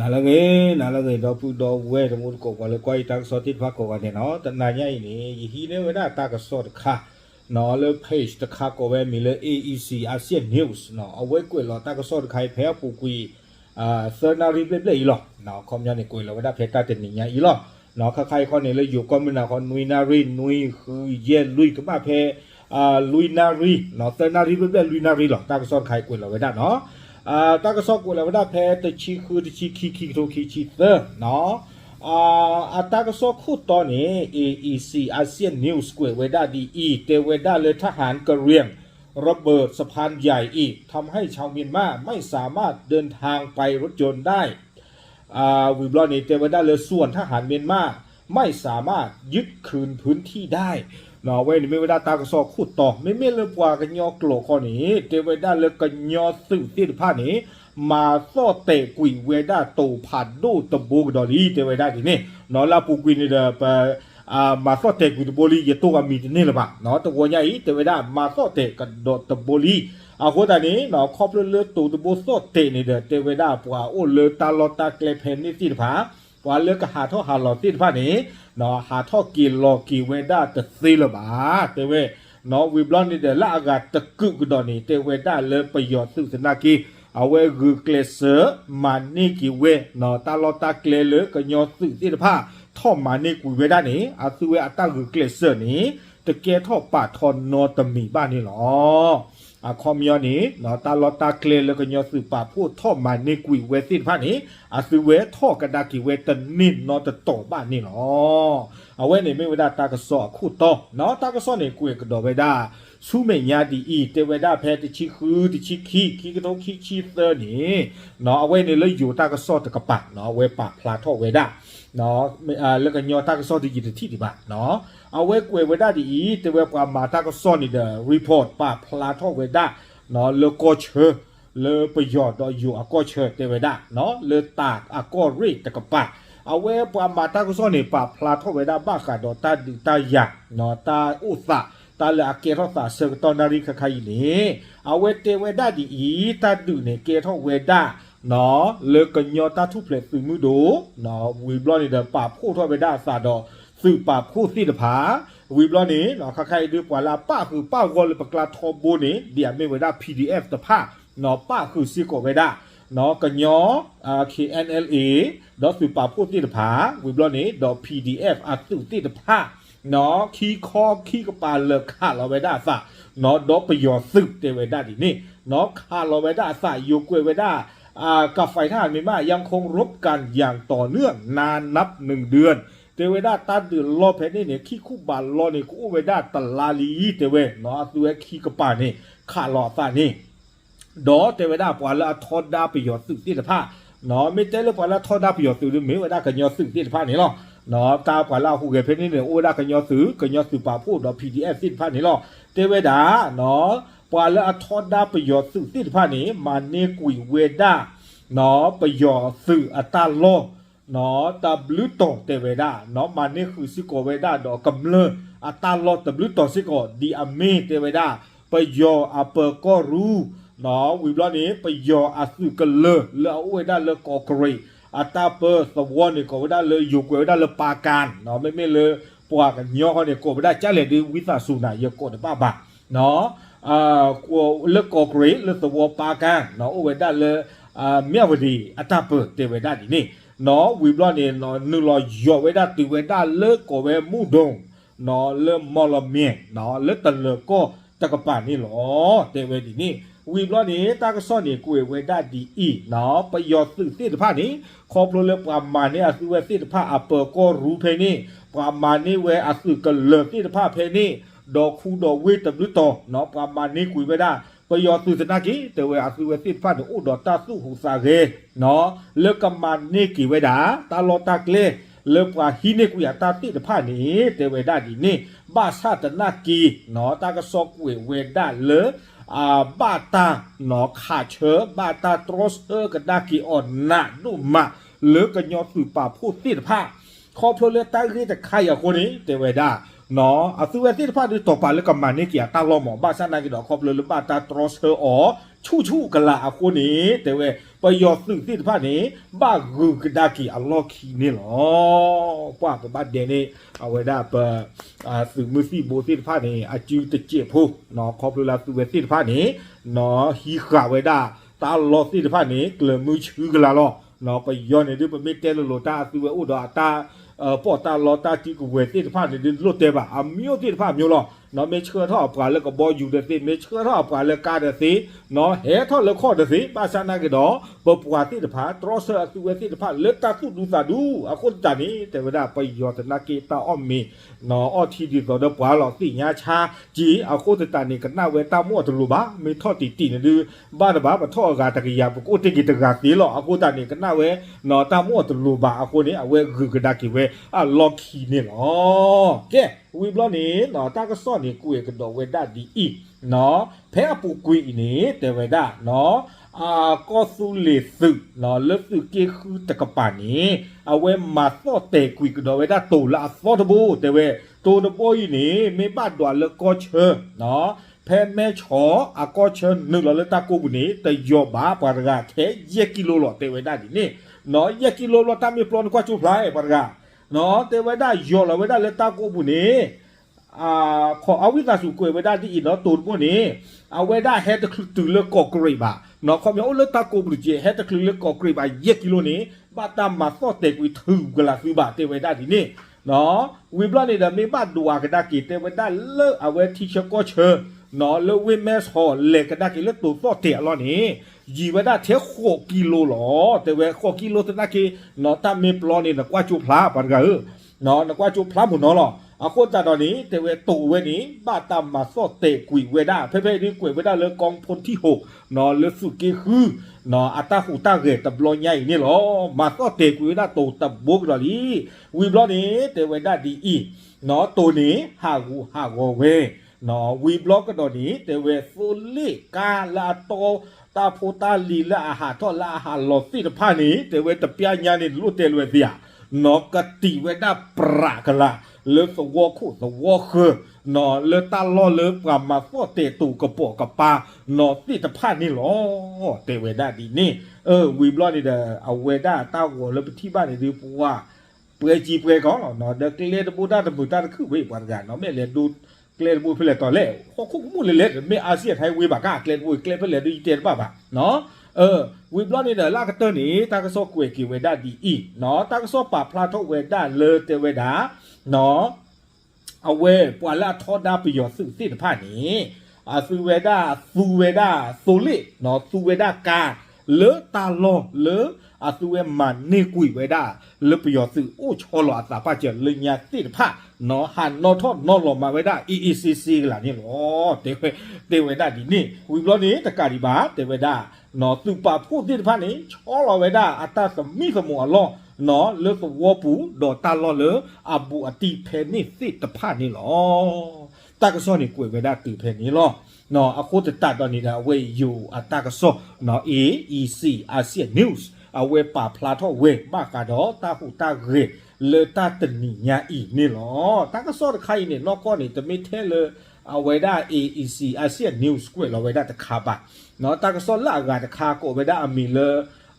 နာလကေနာလကေတော့ပူတော့ဝဲတမှုကိုကလည်းကိုယ်တက်စောတိဖာကိုကနေနော်တနာညိုင်နေယဟီနေဝဒတာကစောတခါနော်လေ page တခါကိုပဲမီလေ AEC ASEAN News နော်အဝဲကွယ်လောတာကစောတခိုင်ဖဲပူကွီအာစနာရီပလေလောနော်ကွန်မြူနီကွယ်လောဝဒဖဲတာတဲ့ညီလောနော်ခခိုင်ခေါနေလေယူကွန်မြူနာခေါနွီနာရီနွီခူရဲလွိကမဖဲအာလွီနာရီနော်စနာရီပလေလွီနာရီလောတာကစောတခိုင်ကွယ်လောဝဒနော် อาตากสอกกูแล้วว่าแพ้ตะชีคือตะชีคีคีโตคีชีเตอเนาะอ่าอาตากสอกคู่ตอนนี้ AEC ASEAN News กูเวดาดีอีเตเวดาเลยทหารกะเรียงระเบิดสะพานใหญ่อีกทำให้ชาวเมียนมาไม่สามารถเดินทางไปรถยนต์ได้อ่าวิบลอนีเตเวดาเลยส่วนทหารเมียนมาไม่สามารถยึดคืนพื้นที่ได้ နော်ဝဲဒီမေဝဒတာကဆော့ခုတော့မေမေလပွားကညောကလောခေါနေတေဝဒလကညောစုတိဖာနေမာသော့တဲ့ကွီဝဲဒတူဖာဒိုတဘုကဒလီတေဝဒဒီနေနော်လာပူကွီနေတဲ့ပါအာမာသော့တဲ့ကွီတဘိုလီရတူကမီဒီနေလပါနော်တကောညာဤတေဝဒမာသော့တဲ့ကဒတဘိုလီအခုတည်းနေနော်ခေါပလလေတူတဘိုသော့တဲ့နေတဲ့တေဝဒပွားအိုလေတာလော်တာကလေဖဲနေတိဖာပွာလေကဟာထောဟာလော်တိဖာနေ နော်ဟာထော့ကီလော်ကီဝဲဒါတသိလပါတဲဝဲနော်ဝီဘလော့နေတဲ့လာကတကုကတော်နေတဲ့ဝဲဒါလေပယောသုစနာကီအဝဲဂူကလစမနိကီဝဲနော်တာလော်တာကလေလေကညောသုတိတဖာထော့မနိကူဝဲဒါနေအသူဝဲအတဂူကလစနေတကယ်ထော့ပါထော့နော်တမီပါနေလော อะคอมยอนี่ลอตาลอตาเคลแล้วก็ยอสือป่าพูดท่อมาในกุยเวสินพะนี่อะสือเวท่อกระดากิเวตนินเนาะตะโตบ้านนี่เนาะเอาไว้ในไม่เวดาตากระสอคู่ตอเนาะตากระสอนี่กุยกระดอเวดาสู้เมียดีอีเตเวดาแพติชิคือติชิคีคีก็ต้องคีชีเตอร์นี่เนาะเอาไว้ในเลยอยู่ตากระสอตะกระปะเนาะเวปะพลาท่อเวดา နော်အာလကညောတာကစောဒီကြီးတိဒီပါနော်အဝဲကွယ်ဝဲတာဒီတဝဲကွာမာတာကစောနီဒါ report ပါဖလာထောဝဲတာနော်လကောချေလေပယောဒယူအကောချေတဝဲတာနော်လေတာအကောရိတကပါအဝဲပွားမာတာကစောနေပါဖလာထောဝဲတာဘခါတော့တာဒီတာယာနော်တာဥသာတာလာကေရတာစေတနာရိခခိုင်လေအဝဲတေဝဲတာဒီဤတတ်ဒုနေကေထောဝဲတာ နော်လေကညောတာထုဖလက်စုမှုတို့နော်ဝီဘလော့နေတဲ့ပါဖို့ထွက်ပဲဒါစာတော့စုပါဖို့စီတဖာဝီဘလော့နေနော်ခခိုင်ဒီပွာလာပါခုပါကောလပကလာထောဘိုနေဒီအမေဝဒါ PDF တဖာနော်ပါခုစီကောပဲဒါနော်ကညော KNLA ဒေါ်စုပါဖို့တိတဖာဝီဘလော့နေဒေါ် PDF အတုတိတဖာနော်ခီခေါ်ခီကပါလခါလောဝေဒါစနော်ဒေါ်ပယောစုတေဝေဒါဒီနေနော်ခါလောဝေဒါစယုကွေဝေဒါ กับฝ่ายทหารเมียนมายังคงรบกันอย่างต่อเนื่องนานนับหนึ่งเดือนเตเวดาตานดื่อลอเพนี่เนี่ยขี้คู่บานรอเนี่ยคู่เวดาตันลาลีเตเวเนาะตัวขี้กระป่านี่ขาหล่อตานี่ดอเตเวดาปวาละทอดดาประโยชน์สึกที่ละผ้าเนาะไม่เจอละปวาละทอดดาประโยชน์สึกหรือเมวด้กันยอสึกที่ละผ้านี่หรอเนาะตาปวาเราคู่เกเพนี่เนี่ยโอได้กันยอสึอกันยอสึอป่าพูดเนาะพีดีเอฟที่ลผ้านี่หรอเตเวดาเนาะ ဝဒါနော်မာနေခုစီကိုဝေဒါတော့ကမ္လအတလောတဘလူတောစီကိုဒီအမေတေဝဒါပယောအပကောရူနော်ဝီဘလနေပယောအစုကလလောဝေဒါလကောကရီ อาตาเปอร์สวอนนี่ก็ได้เลยอยู่กว่าได้เลยปาการเนาะไม่ไม่เลยปวกันย่อเขาเนี่ยก็ได้จ้าเลยดีวิสาสูนาเยอะกว่าบ้าบ้าเนาะอ่ากว่าเลิกก็กรีเลิกสวอปาการเนาะโอเวได้เลยอ่าเมียวดีอาตาเปอร์เตเวได้ดีนี่เนาะวิบลอนี่เ အာကိုလကောကရီလသဝပါကန်နော်ဝေဒါလေအာမြဝဒီအတပတေဝေဒါဒီနေနော်ဝီဘလော့နေနော်နူလောယောဝေဒါတီဝေဒါလေကိုဝေမှုဒုံနော်လေမော်လမင်းနော်လေတလကောတကပန်နေလောတေဝေဒီနေဝီဘလော့နေတကဆော့နေကိုဝေဒါဒီအီနော်ပယောသုတိတဖာနေခေါပလိုလေပမာနေအစုဝေတိတဖာအပကောရူဖေနေပမာနေဝေအစုကလေတိတဖာဖေနေ ดอกคูดอกเวตบลุตอเนาะประมาณนี้คุยไปได้ก็ยอสุสนากิแต่เวอาสุเวสิฟันอุดอตาสุหูสาเกเนาะเลิกกำมันนี่กี่เวดาตาลอตากเลเลิกว่าฮีนี่กูอยากตาติดผ้านี้แต่เวด้าดีนี่บ้าชาตินากีเนาะตากระซอกเวเวด้าเลอาบาตาเนาะขาเชอบาตาตรสเอกันนากีอ่อนนะนุ่มมาเลิกกันยอสุป่าพูดติดผ้าขอเพลือตาเรียแต่ใครอะคนนี้แต่เวด้า နော်အသူအတိတဖတ်တော့ပါလကမနိကီတာလောမဘာစနာကိတော့ခေါပလလဘတာထရစဟောချူချူကလာအခုနေတဲ့ဝဲပယောသူတိတဖတ်နေဘဂုကဒကီအလောခီနေလောပွားပဘဒေနေအဝဒပအသူမစီဘိုတိတဖတ်နေအကျူတကျဖို့နော်ခေါပလလသူဝဲတိတဖတ်နေနော်ဟီခဝဲဒါတာလောတိတဖတ်နေကလမှုချူကလာလောနော်ပယောနေဒီပမေတဲလောတာသူဝဲဥဒါတာ ပေါ်တာလော်တာတီကူဝဲတိတဖာဒီလိုတဲပါအမျိုးတိတဖာမျိုးလောနော်မေချေထောပွာလကဘောယူတဲ့သိမေချေထောပွာလကာတဲ့သိနော်ဟဲထောလခောတဲ့သိပါစနာကတော့ပပွာတိတဖာတရဆအသူဝတိတဖာလက်တတုဒူသာဒူအခုတန်နေတေဝဒပယောတနာကေတာအောမီနော်အော်တီဒီတော့ပွာလောတိညာချာကြီးအခုတန်နေကနဝဲတာမောတလူပါမေထောတီတီနေဒီဘာဘာပထောကတကရပကိုတိကတကသီလောအခုတန်နေကနဝဲနော်တာမောတလူပါအခုနေအဝဲဂုကဒကိဝဲအလော်ခီနေနော်ကဲဝီဘလော့နေနော်တာကစော့နေကိုရကတော့ဝေဒဒီအီနော်ဖဲအပူကွီနေတေဝေဒနော်အာကောဆူလေစုနော်လစုကေခုတကပနီအဝဲမသော့တေကွီကတော့ဝေဒတူလာသော့တဘူတေဝဲတူတပိုးကြီးနေမေပတ်တော်လကောချေနော်ဖဲမဲချောအကောချေနုလလတကိုဘူးနေတယောဘာပါရဂခဲယက်ကီလိုလောတေဝေဒဒီနေနော်ယက်ကီလိုလောတမေပလောန်ကွာချူဖလိုက်ပါရဂ နော်เตวดาหยอละเวดาเลตากูบุนี่อ่าขอเอาวิตาสุกวยเวดาที่อีเนาะตูนบุนี่เอาเวดาเฮดตุเลกอกรีบาเนาะขอมเอาเลตากูบุจิเฮดตุเลกอกรีบาเยกิโลนี่บาตามาซอเตกุยถือกลาคือบ่าเตวดาที่นี่เนาะวิบลานี่ดาเมบาดัวกะดากิเตวดาเลอเอาเวทีชะกอเชอ เนาะนะกว่าจูพลาหมุนเนาะหรออะโคตาตอนนี้แต่เวตูเวนี้บาตามมาซอเตกุยเวดาเพ่ๆนี่กุยเวดาเลกองพลที่6เนาะเลสุกิคือเนาะอัตตาหูตาเกตะบลอใหญ่นี่หรอมาซอเตกุยเวดาโตตะบุกดอลีวีบลอนี่แต่เวดาดีอีเนาะตัวนี้หากูหาโวเวเนาะวีบล็อกก็ตอ นนี้แต่เวฟูลิกาลาโต တာဖိုတာလီလာဟာတော့လာဟာလောတိတဖာနေတေဝဲတပြညာနေလူတဲလွယ်ပြနောကတိဝဲတာပရာကလာလေသဝခုသဝခနော်လေတာလောလေပမဖောတေတူကပောကပါနော်တိတဖာနေလောတေဝဲတာဒီနေเออวีบล็อกนี่เดอเวดาตาหัวle ปฏิบัตินี่ปัวเปรจีเปรก้องเนาะเดกเลตบูดาตบูดาคือเวปานกันเนาะแม่เลดู ကလေဘူးဖလေတော်လေဟောခုမှုလေလေမေအာဆီယထိုင်ဝေးပါကကလေဘူးကလေဖလေဒီတဲပါပါနော်เออဝီဘလော့နေတဲ့လာကတနေတာကဆော့ကွေကီဝေဒဒီအီနော်တာကဆော့ပါဖလာတော့ဝေဒလေတေဝေဒနော်အဝဲပွာလာထောဒါပီယောစုတိတဖာနေအဆူဝေဒဆူဝေဒဆိုလိနော်ဆူဝေဒကာလေတာလောလေ အဆူဝဲမနေကွေဝေဒလေပီယောစုအိုချောလောအသာပါကျလေညာတိတဖာနော်ဟန်နော်ထောနော်လောမဝေဒ EECC ကလာနေလောတေဝေတေဝေဒဒီနေဝီဘလော့နေတကဒီပါတေဝေဒနော်သူပါဖို့တိတဖာနေချောလောဝေဒအတသမိသမောလောနော်လေပဝပူဒေါ်တာလောလေအဘူအတိဖဲနေစစ်တဖာနေလောတကဆောနေကွေဝေဒတူဖဲနေလောနော်အခုတတတော်နေတာဝေယူအတကဆောနော် AEC ASEAN News အဝေပါဖလာတော့ဝေဘာကတော့တာဟုတာရေလေတာတနီညာဤနေလောတာကဆော့ခိုင်နေလောကောနေတမီထဲလေအဝေဒ AEC ASEAN News ကွေလောဝေဒတခါပါနော်တာကဆော့လာကတခါကိုဝေဒအမီလေ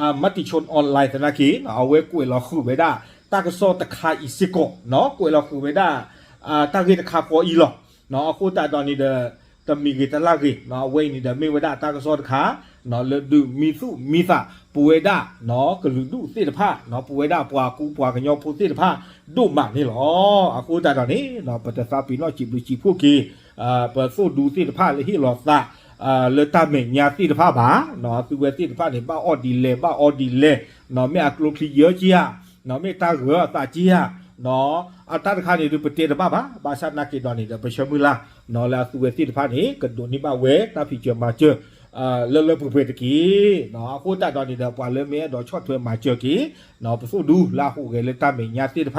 အာမတိချွန်အွန်လိုင်းတနာကီအဝေကွေလောခုဝေဒတာကဆော့တခါဤစစ်ကိုနော်ကွေလောခုဝေဒအာတာဂေတခါကိုဤလောနော်အခုတာတော်နေတဲ့တမီဂေတလာဂေနော်ဝေနေတယ်မေဝဒတာကဆော့တခါ နော်လေဒူမီစုမီသာပူဝေဒနော်ကလူဒုစေတဖနော်ပူဝေဒပွာကူပွာကညောဖုစေတဖဒုမနေလောအခုတာတော်နေနော်ပတသပီနော်ချီပလူချီဖုကေအာပဆုဒူစေတဖလေဟီလောသာအာလေတာမေညာတိတဖပါနော်သူဝဲတိတဖနေပါအော်ဒီလေပါအော်ဒီလေနော်မြကလုခလီယောကြီးယာနော်မေတာရောတာကြီးယာနော်အတတ်ခါနေဒီပတေတပါပါဘာသာနာကေတော်နေပရှမူလာနော်လာသူဝဲတိတဖနေကဒိုနိပါဝဲတာဖီချမာချေ အာလလပပွေတကီနော်အခုတတ်တော်နေတဲ့ပွာလဲမဲတော့ချော့ထွဲမှာကြကီနော်ပစုဒူလာဟုကလေတမေညာတိတဖ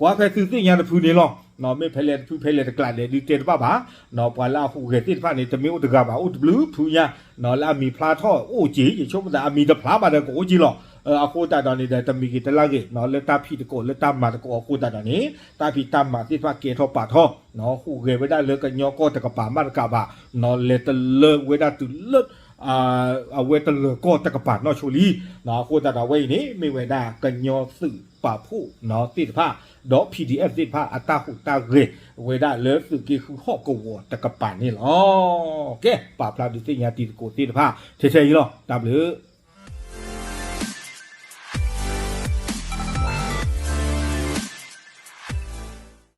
ကွာဖဲသူသိညာတဖူနေလောနော်မေဖဲလေဖူဖဲလေတကလာလေဒီတေတပါပါနော်ပွာလာဟုကတိတဖနေတမေဥတကပါဥတဘလူဖူညာနော်လာမီဖလာထောအိုကြီးရချုံမတာအမီတဖလာပါတဲ့ကိုကြီးလော เออအခုတတန်နေတဲ့เမီကတလာကေနော်လက်တာဖြစ်တကိုလက်တာမာတကိုအခုတတန်နေတာဖြစ်တမာတိอကေထောပါထောနော်ခုကေဝเလကညောကောတကပါမတကပါနော်လက်တလဝဒတူเลือดกัญยโกตะกบาเอาเวตเลก็ตะกปาดนอชูลีเนาะโคตรดาเวนี้ไม่เวดากันยอสื่อป่าผู้เนาะติดผ้าดอพีดีเอฟติดผ้าอัตตาหูตาเรเวดาเลือฟสื่อกี่คือหอกกวตะกปานี่หรอโอเคป่าพลาดิสิยาติดโกติดผ้าเฉยๆหรอตามหรือ